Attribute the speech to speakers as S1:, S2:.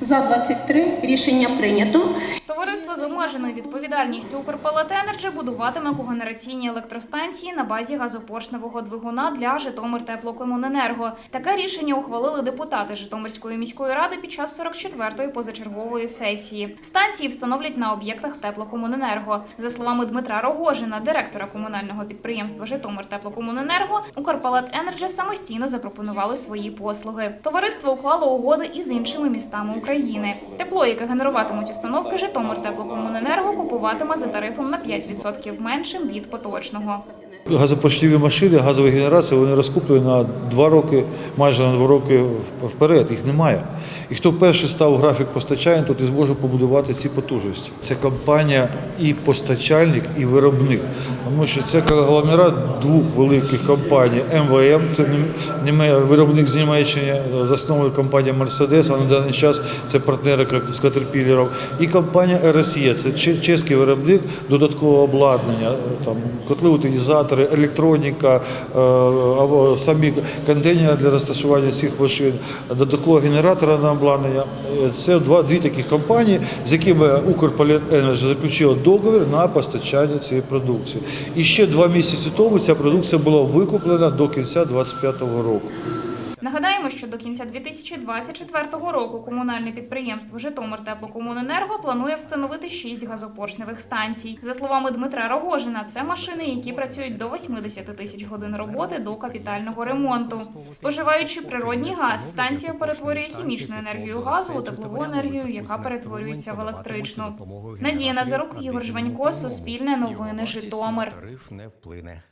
S1: За 23 рішення прийнято.
S2: Обмеженою відповідальністю «Укрпалатенерджі» будуватиме когенераційні електростанції на базі газопоршневого двигуна для Житомир-Теплокомуненерго. Таке рішення ухвалили депутати Житомирської міської ради під час 44-ї позачергової сесії. Станції встановлять на об'єктах Теплокомуненерго. За словами Дмитра Рогожина, директора комунального підприємства Житомир-Теплокомуненерго, «Укрпалатенерджі» самостійно запропонували свої послуги. Товариство уклало угоди із іншими містами України. Тепло, яке генеруватимуть установки Житомир Теплокомуненерго, купуватиме за тарифом на 5% меншим від поточного.
S3: Газопочтові машини, газові генерації, вони розкуплені на два роки, майже на два роки вперед. Їх немає. І хто перший став графік постачання, той і зможе побудувати ці потужності. Це компанія і постачальник, і виробник. Тому що це конгломерат двох великих компаній. МВМ, це виробник з Німеччини, засновує компанія Mercedes, а на даний час це партнери з Caterpillar. І компанія РСЄ, це чеський виробник додаткового обладнання, там котли утилізатори, електроніка, е, самі контейнери для розташування цих машин, додаткового генератора на обладнання. Е, Це два дві таких компанії, з якими Укрполіенерджі заключила договір на постачання цієї продукції. І ще два місяці тому ця продукція була викуплена до кінця 2025 року.
S2: Нагадаємо, що до кінця 2024 року комунальне підприємство Житомир Теплокомуненерго планує встановити 6 газопоршневих станцій. За словами Дмитра Рогожина, це машини, які працюють до 80 тисяч годин роботи до капітального ремонту. Споживаючи природній газ, станція перетворює хімічну енергію газу у теплову енергію, яка перетворюється в електричну. Надія Назарук, Ігор Жванько, Суспільне новини, Житомир.
S4: Тариф не вплине.